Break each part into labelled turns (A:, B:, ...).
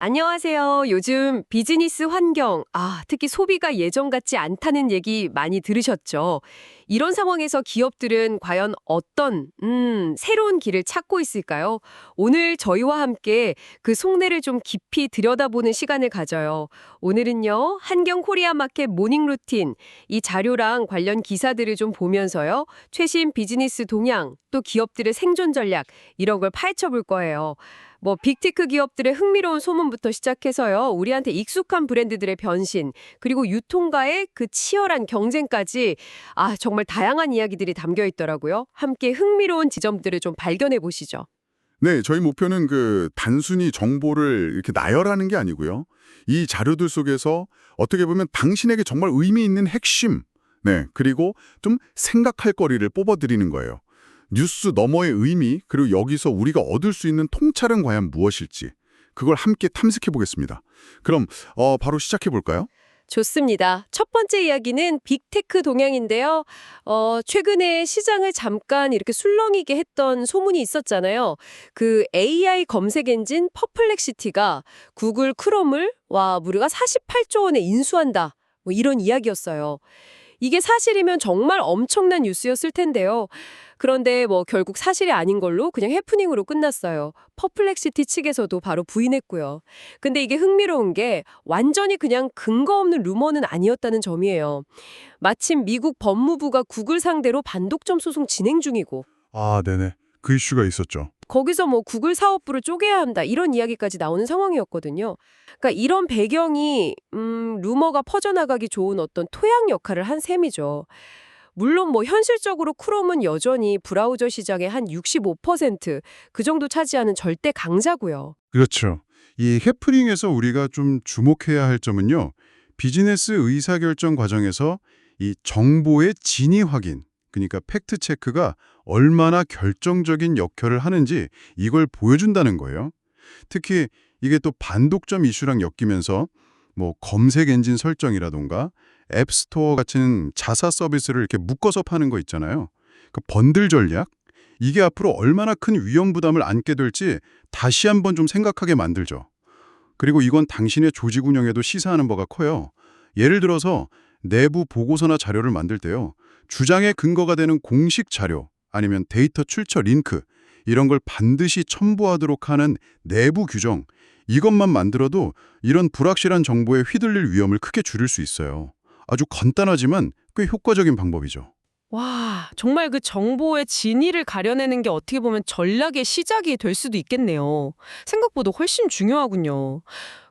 A: 안녕하세요. 요즘 비즈니스 환경, 아, 특히 소비가 예전 같지 않다는 얘기 많이 들으셨죠? 이런 상황에서 기업들은 과연 어떤, 음, 새로운 길을 찾고 있을까요? 오늘 저희와 함께 그 속내를 좀 깊이 들여다보는 시간을 가져요. 오늘은요, 한경 코리아 마켓 모닝 루틴, 이 자료랑 관련 기사들을 좀 보면서요, 최신 비즈니스 동향, 또 기업들의 생존 전략, 이런 걸 파헤쳐 볼 거예요. 뭐 빅테크 기업들의 흥미로운 소문부터 시작해서요. 우리한테 익숙한 브랜드들의 변신, 그리고 유통가의 그 치열한 경쟁까지 아, 정말 다양한 이야기들이 담겨 있더라고요. 함께 흥미로운 지점들을 좀 발견해 보시죠.
B: 네, 저희 목표는 그 단순히 정보를 이렇게 나열하는 게 아니고요. 이 자료들 속에서 어떻게 보면 당신에게 정말 의미 있는 핵심, 네, 그리고 좀 생각할 거리를 뽑아드리는 거예요. 뉴스 너머의 의미, 그리고 여기서 우리가 얻을 수 있는 통찰은 과연 무엇일지, 그걸 함께 탐색해 보겠습니다. 그럼 어, 바로 시작해 볼까요?
A: 좋습니다. 첫 번째 이야기는 빅테크 동향인데요. 어, 최근에 시장을 잠깐 이렇게 술렁이게 했던 소문이 있었잖아요. 그 AI 검색 엔진 퍼플렉시티가 구글 크롬을 와, 무료가 48조 원에 인수한다. 뭐 이런 이야기였어요. 이게 사실이면 정말 엄청난 뉴스였을 텐데요. 그런데 뭐 결국 사실이 아닌 걸로 그냥 해프닝으로 끝났어요. 퍼플렉시티 측에서도 바로 부인했고요. 근데 이게 흥미로운 게 완전히 그냥 근거 없는 루머는 아니었다는 점이에요. 마침 미국 법무부가 구글 상대로 반독점 소송 진행 중이고
B: 아, 네네. 그 이슈가 있었죠.
A: 거기서 뭐 구글 사업부를 쪼개야 한다 이런 이야기까지 나오는 상황이었거든요. 그러니까 이런 배경이 음, 루머가 퍼져나가기 좋은 어떤 토양 역할을 한 셈이죠. 물론 뭐 현실적으로 크롬은 여전히 브라우저 시장의 한 65%그 정도 차지하는 절대 강자고요.
C: 그렇죠. 이 해프닝에서 우리가 좀 주목해야 할 점은요. 비즈니스 의사결정 과정에서 이 정보의 진위 확인, 그러니까 팩트 체크가 얼마나 결정적인 역할을 하는지 이걸 보여준다는 거예요. 특히 이게 또 반독점 이슈랑 엮이면서 뭐 검색 엔진 설정이라던가 앱스토어 같은 자사 서비스를 이렇게 묶어서 파는 거 있잖아요. 그 번들 전략? 이게 앞으로 얼마나 큰 위험 부담을 안게 될지 다시 한번 좀 생각하게 만들죠. 그리고 이건 당신의 조직 운영에도 시사하는 바가 커요. 예를 들어서 내부 보고서나 자료를 만들 때요. 주장의 근거가 되는 공식 자료 아니면 데이터 출처 링크 이런 걸 반드시 첨부하도록 하는 내부 규정 이것만 만들어도 이런 불확실한 정보에 휘둘릴 위험을 크게 줄일 수 있어요. 아주 간단하지만 꽤 효과적인 방법이죠.
D: 와, 정말 그 정보의 진위를 가려내는 게 어떻게 보면 전략의 시작이 될 수도 있겠네요. 생각보다 훨씬 중요하군요.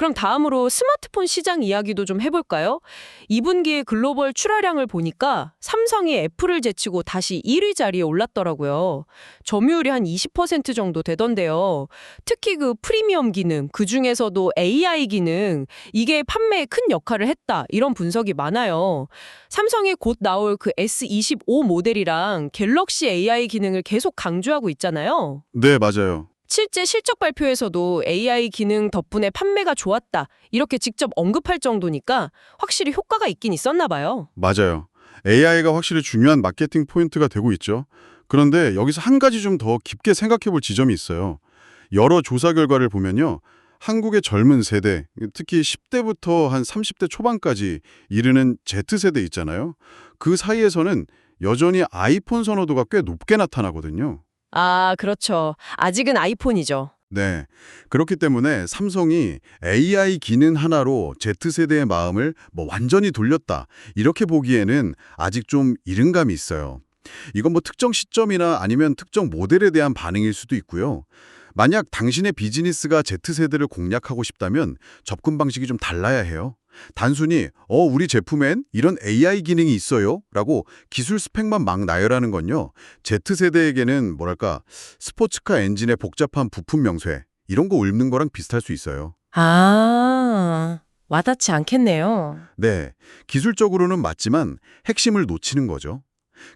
D: 그럼 다음으로 스마트폰 시장 이야기도 좀 해볼까요? 2분기의 글로벌 출하량을 보니까 삼성이 애플을 제치고 다시 1위 자리에 올랐더라고요. 점유율이 한 20% 정도 되던데요. 특히 그 프리미엄 기능, 그 중에서도 AI 기능, 이게 판매에 큰 역할을 했다. 이런 분석이 많아요. 삼성이 곧 나올 그 S25 모델이랑 갤럭시 AI 기능을 계속 강조하고 있잖아요.
B: 네, 맞아요.
D: 실제 실적 발표에서도 AI 기능 덕분에 판매가 좋았다. 이렇게 직접 언급할 정도니까 확실히 효과가 있긴 있었나 봐요.
B: 맞아요. AI가 확실히 중요한 마케팅 포인트가 되고 있죠. 그런데 여기서 한 가지 좀 더 깊게 생각해 볼 지점이 있어요. 여러 조사 결과를 보면요. 한국의 젊은 세대, 특히 10대부터 한 30대 초반까지 이르는 Z세대 있잖아요. 그 사이에서는 여전히 아이폰 선호도가 꽤 높게 나타나거든요.
D: 아, 그렇죠. 아직은 아이폰이죠.
B: 네. 그렇기 때문에 삼성이 AI 기능 하나로 Z세대의 마음을 뭐 완전히 돌렸다. 이렇게 보기에는 아직 좀 이른 감이 있어요. 이건 뭐 특정 시점이나 아니면 특정 모델에 대한 반응일 수도 있고요. 만약 당신의 비즈니스가 Z세대를 공략하고 싶다면 접근 방식이 좀 달라야 해요. 단순히 어 우리 제품엔 이런 AI 기능이 있어요 라고 기술 스펙만 막 나열하는 건요. Z세대에게는 뭐랄까 스포츠카 엔진의 복잡한 부품 명쇠 이런 거 읊는 거랑 비슷할 수 있어요.
D: 아, 와닿지 않겠네요.
B: 네, 기술적으로는 맞지만 핵심을 놓치는 거죠.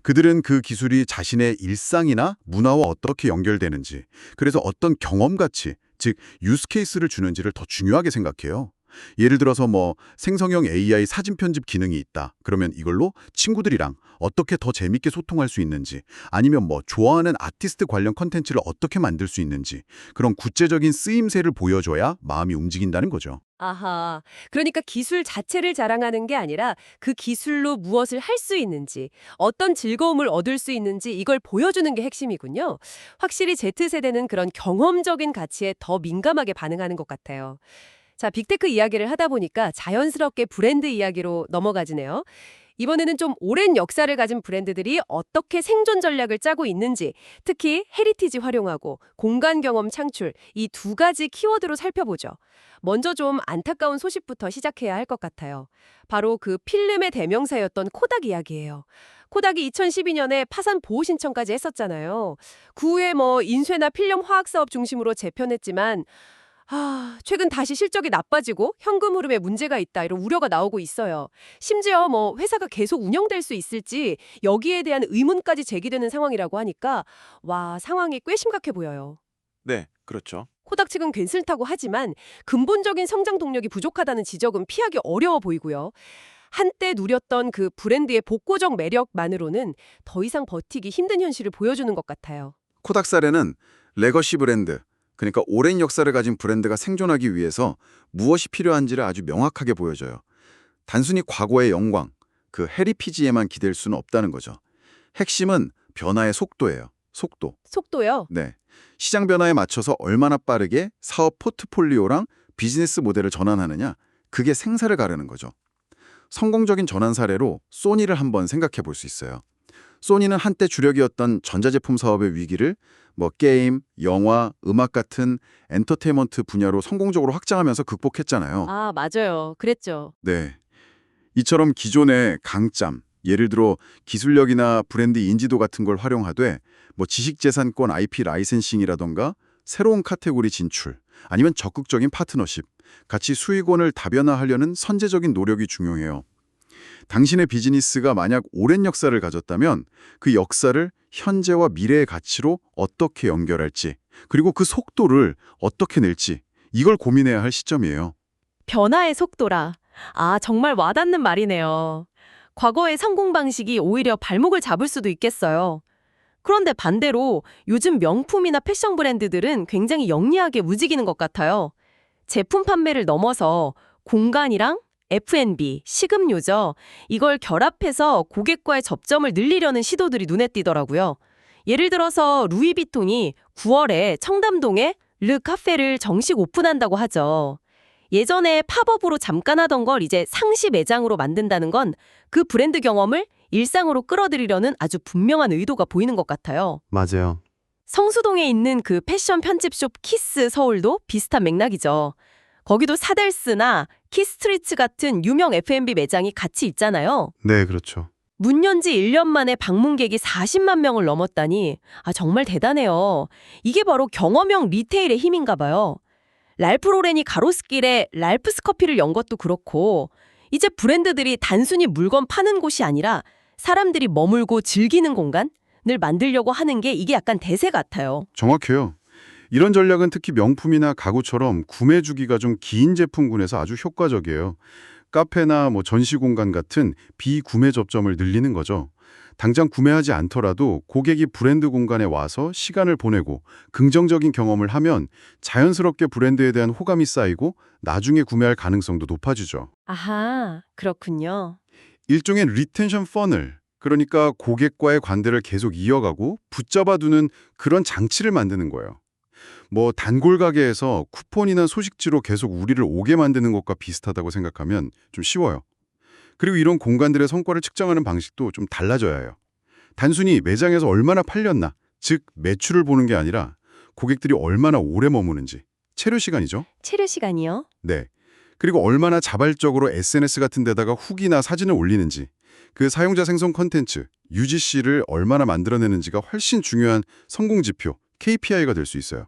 B: 그들은 그 기술이 자신의 일상이나 문화와 어떻게 연결되는지, 그래서 어떤 경험 가치, 즉 유스 케이스를 주는지를 더 중요하게 생각해요.
E: 예를 들어서 뭐 생성형 AI 사진 편집 기능이 있다. 그러면 이걸로 친구들이랑 어떻게 더 재밌게 소통할 수 있는지, 아니면 뭐 좋아하는 아티스트 관련 컨텐츠를 어떻게 만들 수 있는지 그런 구체적인 쓰임새를 보여줘야 마음이 움직인다는 거죠.
F: 아하. 그러니까 기술 자체를 자랑하는 게 아니라 그 기술로 무엇을 할 수 있는지, 어떤 즐거움을 얻을 수 있는지 이걸 보여주는 게 핵심이군요. 확실히 Z세대는 그런 경험적인 가치에 더 민감하게 반응하는 것 같아요. 자, 빅테크 이야기를 하다 보니까 자연스럽게 브랜드 이야기로 넘어가지네요. 이번에는 좀 오랜 역사를 가진 브랜드들이 어떻게 생존 전략을 짜고 있는지, 특히 헤리티지 활용하고 공간 경험 창출 이 두 가지 키워드로 살펴보죠. 먼저 좀 안타까운 소식부터 시작해야 할 것 같아요. 바로 그 필름의 대명사였던 코닥 이야기예요. 코닥이 2012년에 파산 보호 신청까지 했었잖아요. 그 후에 뭐 인쇄나 필름 화학 사업 중심으로 재편했지만 아, 최근 다시 실적이 나빠지고 현금 흐름에 문제가 있다 이런 우려가 나오고 있어요. 심지어 뭐 회사가 계속 운영될 수 있을지 여기에 대한 의문까지 제기되는 상황이라고 하니까 와, 상황이 꽤 심각해 보여요.
B: 네, 그렇죠.
F: 코닥 측은 괜찮다고 하지만 근본적인 성장 동력이 부족하다는 지적은 피하기 어려워 보이고요. 한때 누렸던 그 브랜드의 복고적 매력만으로는 더 이상 버티기 힘든 현실을 보여주는 것 같아요.
B: 코닥 사례는 레거시 브랜드, 그러니까 오랜 역사를 가진 브랜드가 생존하기 위해서 무엇이 필요한지를 아주 명확하게 보여줘요. 단순히 과거의 영광, 그 헤리피지에만 기댈 수는 없다는 거죠. 핵심은 변화의 속도예요. 속도.
F: 속도요.
B: 네. 시장 변화에 맞춰서 얼마나 빠르게 사업 포트폴리오랑 비즈니스 모델을 전환하느냐, 그게 생사를 가르는 거죠. 성공적인 전환 사례로 소니를 한번 생각해 볼 수 있어요. 소니는 한때 주력이었던 전자제품 사업의 위기를 뭐 게임, 영화, 음악 같은 엔터테인먼트 분야로 성공적으로 확장하면서 극복했잖아요.
F: 아, 맞아요. 그랬죠.
B: 네. 이처럼 기존의 강점, 예를 들어 기술력이나 브랜드 인지도 같은 걸 활용하되 뭐 지식재산권 IP 라이센싱이라던가 새로운 카테고리 진출, 아니면 적극적인 파트너십, 같이 수익원을 다변화하려는 선제적인 노력이 중요해요. 당신의 비즈니스가 만약 오랜 역사를 가졌다면 그 역사를 현재와 미래의 가치로 어떻게 연결할지, 그리고 그 속도를 어떻게 낼지, 이걸 고민해야 할 시점이에요.
A: 변화의 속도라. 아, 정말 와닿는 말이네요. 과거의 성공 방식이 오히려 발목을 잡을 수도 있겠어요. 그런데 반대로 요즘 명품이나 패션 브랜드들은 굉장히 영리하게 움직이는 것 같아요. 제품 판매를 넘어서 공간이랑 F&B, 식음료죠. 이걸 결합해서 고객과의 접점을 늘리려는 시도들이 눈에 띄더라고요. 예를 들어서 루이비통이 9월에 청담동에 르 카페를 정식 오픈한다고 하죠. 예전에 팝업으로 잠깐 하던 걸 이제 상시 매장으로 만든다는 건 그 브랜드 경험을 일상으로 끌어들이려는 아주 분명한 의도가 보이는 것 같아요.
C: 맞아요.
A: 성수동에 있는 그 패션 편집숍 키스 서울도 비슷한 맥락이죠. 거기도 사델스나 키스트리츠 같은 유명 F&B 매장이 같이 있잖아요.
C: 네, 그렇죠.
A: 문 연 지 1년 만에 방문객이 40만 명을 넘었다니 아 정말 대단해요. 이게 바로 경험형 리테일의 힘인가 봐요. 랄프 로렌이 가로수길에 랄프스 커피를 연 것도 그렇고 이제 브랜드들이 단순히 물건 파는 곳이 아니라 사람들이 머물고 즐기는 공간을 만들려고 하는 게 이게 약간 대세 같아요.
C: 정확해요. 이런 전략은 특히 명품이나 가구처럼 구매 주기가 좀 긴 제품군에서 아주 효과적이에요. 카페나 뭐 전시 공간 같은 비구매 접점을 늘리는 거죠. 당장 구매하지 않더라도 고객이 브랜드 공간에 와서 시간을 보내고 긍정적인 경험을 하면 자연스럽게 브랜드에 대한 호감이 쌓이고 나중에 구매할 가능성도 높아지죠.
A: 아하, 그렇군요.
C: 일종의 리텐션 퍼널, 그러니까 고객과의 관계를 계속 이어가고 붙잡아두는 그런 장치를 만드는 거예요. 뭐 단골 가게에서 쿠폰이나 소식지로 계속 우리를 오게 만드는 것과 비슷하다고 생각하면 좀 쉬워요. 그리고 이런 공간들의 성과를 측정하는 방식도 좀 달라져야 해요. 단순히 매장에서 얼마나 팔렸나, 즉 매출을 보는 게 아니라 고객들이 얼마나 오래 머무는지, 체류 시간이죠.
A: 체류 시간이요?
C: 네. 그리고 얼마나 자발적으로 SNS 같은 데다가 후기나 사진을 올리는지, 그 사용자 생성 컨텐츠, UGC를 얼마나 만들어내는지가 훨씬 중요한 성공 지표, KPI가 될 수 있어요.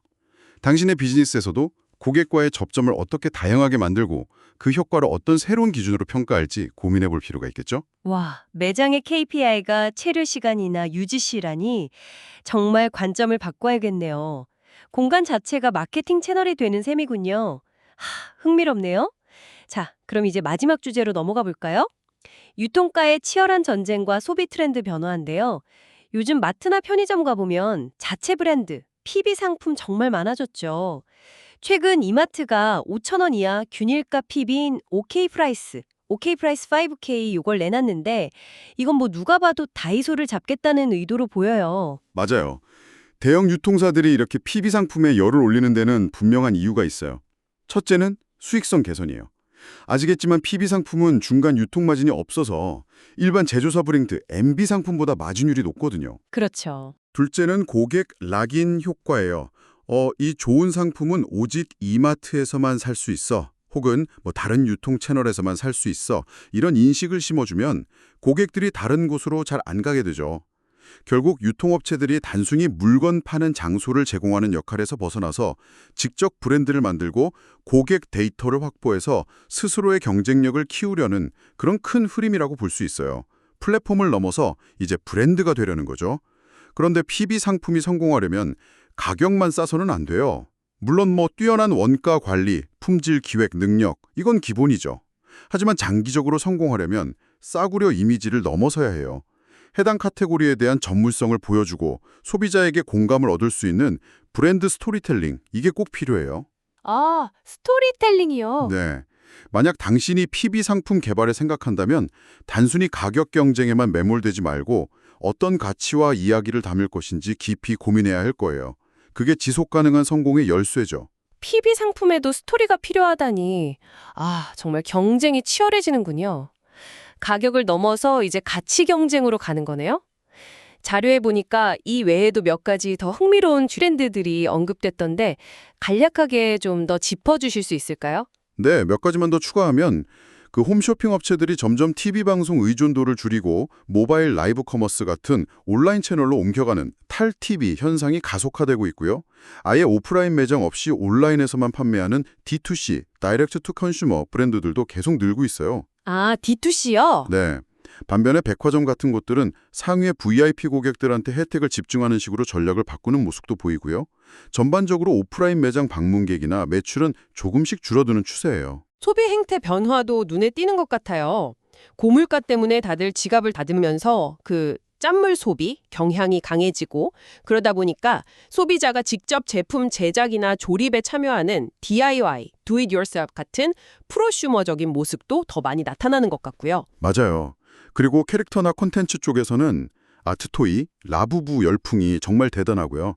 C: 당신의 비즈니스에서도 고객과의 접점을 어떻게 다양하게 만들고 그 효과를 어떤 새로운 기준으로 평가할지 고민해 볼 필요가 있겠죠?
G: 와, 매장의 KPI가 체류 시간이나 유지 시라니 정말 관점을 바꿔야겠네요. 공간 자체가 마케팅 채널이 되는 셈이군요. 하, 흥미롭네요. 자, 그럼 이제 마지막 주제로 넘어가 볼까요? 유통가의 치열한 전쟁과 소비 트렌드 변화인데요. 요즘 마트나 편의점 가보면 자체 브랜드, PB 상품 정말 많아졌죠. 최근 이마트가 5,000원 이하 균일가 PB인 OK 프라이스, OK 프라이스 5K 이걸 내놨는데 이건 뭐 누가 봐도 다이소를 잡겠다는 의도로 보여요.
B: 맞아요. 대형 유통사들이 이렇게 PB 상품에 열을 올리는 데는 분명한 이유가 있어요. 첫째는 수익성 개선이에요. 아시겠지만 PB 상품은 중간 유통 마진이 없어서 일반 제조사 브랜드 MB 상품보다 마진율이 높거든요.
G: 그렇죠.
B: 둘째는 고객 락인 효과예요. 어, 이 좋은 상품은 오직 이마트에서만 살 수 있어. 혹은 뭐 다른 유통 채널에서만 살 수 있어. 이런 인식을 심어주면 고객들이 다른 곳으로 잘 안 가게 되죠. 결국 유통업체들이 단순히 물건 파는 장소를 제공하는 역할에서 벗어나서 직접 브랜드를 만들고 고객 데이터를 확보해서 스스로의 경쟁력을 키우려는 그런 큰 흐름이라고 볼 수 있어요. 플랫폼을 넘어서 이제 브랜드가 되려는 거죠. 그런데 PB 상품이 성공하려면 가격만 싸서는 안 돼요. 물론 뭐 뛰어난 원가 관리, 품질 기획 능력, 이건 기본이죠. 하지만 장기적으로 성공하려면 싸구려 이미지를 넘어서야 해요. 해당 카테고리에 대한 전문성을 보여주고 소비자에게 공감을 얻을 수 있는 브랜드 스토리텔링, 이게 꼭 필요해요.
H: 아, 스토리텔링이요.
B: 네. 만약 당신이 PB 상품 개발을 생각한다면 단순히 가격 경쟁에만 매몰되지 말고 어떤 가치와 이야기를 담을 것인지 깊이 고민해야 할 거예요. 그게 지속 가능한 성공의 열쇠죠.
H: PB 상품에도 스토리가 필요하다니. 아, 정말 경쟁이 치열해지는군요. 가격을 넘어서 이제 가치 경쟁으로 가는 거네요. 자료에 보니까 이 외에도 몇 가지 더 흥미로운 트렌드들이 언급됐던데 간략하게 좀 더 짚어주실 수 있을까요?
B: 네, 몇 가지만 더 추가하면 그 홈쇼핑 업체들이 점점 TV 방송 의존도를 줄이고 모바일 라이브 커머스 같은 온라인 채널로 옮겨가는 탈-TV 현상이 가속화되고 있고요. 아예 오프라인 매장 없이 온라인에서만 판매하는 D2C, 다이렉트 투 컨슈머 브랜드들도 계속 늘고 있어요.
H: 아, D2C요?
B: 네. 반면에 백화점 같은 곳들은 상위의 VIP 고객들한테 혜택을 집중하는 식으로 전략을 바꾸는 모습도 보이고요. 전반적으로 오프라인 매장 방문객이나 매출은 조금씩 줄어드는 추세예요.
A: 소비 행태 변화도 눈에 띄는 것 같아요. 고물가 때문에 다들 지갑을 닫으면서 그 짠물 소비 경향이 강해지고 그러다 보니까 소비자가 직접 제품 제작이나 조립에 참여하는 DIY, do it yourself 같은 프로슈머적인 모습도 더 많이 나타나는 것 같고요.
B: 맞아요. 그리고 캐릭터나 콘텐츠 쪽에서는 아트토이, 라부부 열풍이 정말 대단하고요.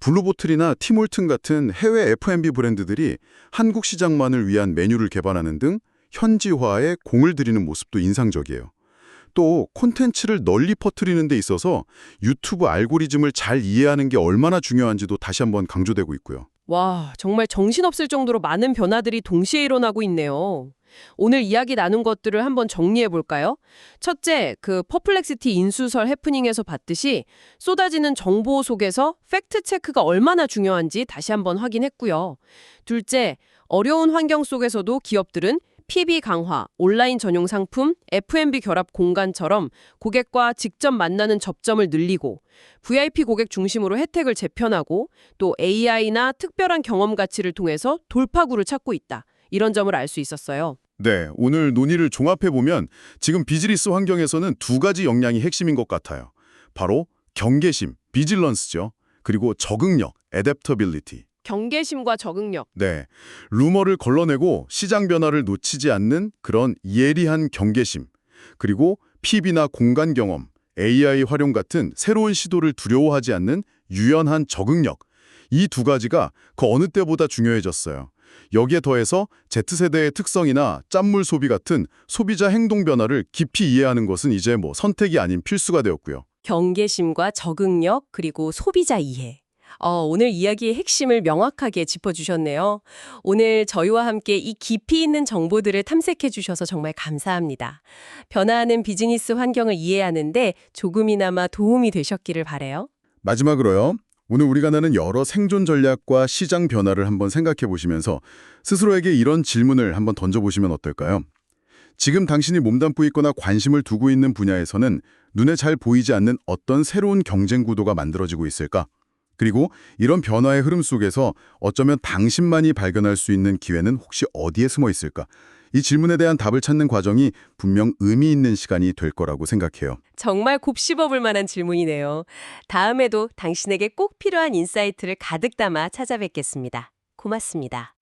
B: 블루보틀이나 티몰튼 같은 해외 F&B 브랜드들이 한국 시장만을 위한 메뉴를 개발하는 등 현지화에 공을 들이는 모습도 인상적이에요. 또 콘텐츠를 널리 퍼뜨리는 데 있어서 유튜브 알고리즘을 잘 이해하는 게 얼마나 중요한지도 다시 한번 강조되고 있고요.
A: 와, 정말 정신없을 정도로 많은 변화들이 동시에 일어나고 있네요. 오늘 이야기 나눈 것들을 한번 정리해 볼까요? 첫째, 그 퍼플렉시티 인수설 해프닝에서 봤듯이 쏟아지는 정보 속에서 팩트 체크가 얼마나 중요한지 다시 한번 확인했고요. 둘째, 어려운 환경 속에서도 기업들은 PB 강화, 온라인 전용 상품, F&B 결합 공간처럼 고객과 직접 만나는 접점을 늘리고 VIP 고객 중심으로 혜택을 재편하고 또 AI나 특별한 경험 가치를 통해서 돌파구를 찾고 있다. 이런 점을 알 수 있었어요.
B: 네, 오늘 논의를 종합해보면 지금 비즈니스 환경에서는 두 가지 역량이 핵심인 것 같아요. 바로 경계심, 비질런스죠. 그리고 적응력, adaptability.
A: 경계심과 적응력.
B: 네, 루머를 걸러내고 시장 변화를 놓치지 않는 그런 예리한 경계심. 그리고 PB나 공간 경험, AI 활용 같은 새로운 시도를 두려워하지 않는 유연한 적응력. 이 두 가지가 그 어느 때보다 중요해졌어요. 여기에 더해서 Z세대의 특성이나 짠물 소비 같은 소비자 행동 변화를 깊이 이해하는 것은 이제 뭐 선택이 아닌 필수가 되었고요.
H: 경계심과 적응력 그리고 소비자 이해. 어, 오늘 이야기의 핵심을 명확하게 짚어주셨네요. 오늘 저희와 함께 이 깊이 있는 정보들을 탐색해 주셔서 정말 감사합니다. 변화하는 비즈니스 환경을 이해하는데 조금이나마 도움이 되셨기를 바래요.
B: 마지막으로요. 오늘 우리가 나는 여러 생존 전략과 시장 변화를 한번 생각해 보시면서 스스로에게 이런 질문을 한번 던져보시면 어떨까요? 지금 당신이 몸담고 있거나 관심을 두고 있는 분야에서는 눈에 잘 보이지 않는 어떤 새로운 경쟁 구도가 만들어지고 있을까? 그리고 이런 변화의 흐름 속에서 어쩌면 당신만이 발견할 수 있는 기회는 혹시 어디에 숨어 있을까? 이 질문에 대한 답을 찾는 과정이 분명 의미 있는 시간이 될 거라고 생각해요.
A: 정말 곱씹어 볼 만한 질문이네요. 다음에도 당신에게 꼭 필요한 인사이트를 가득 담아 찾아뵙겠습니다. 고맙습니다.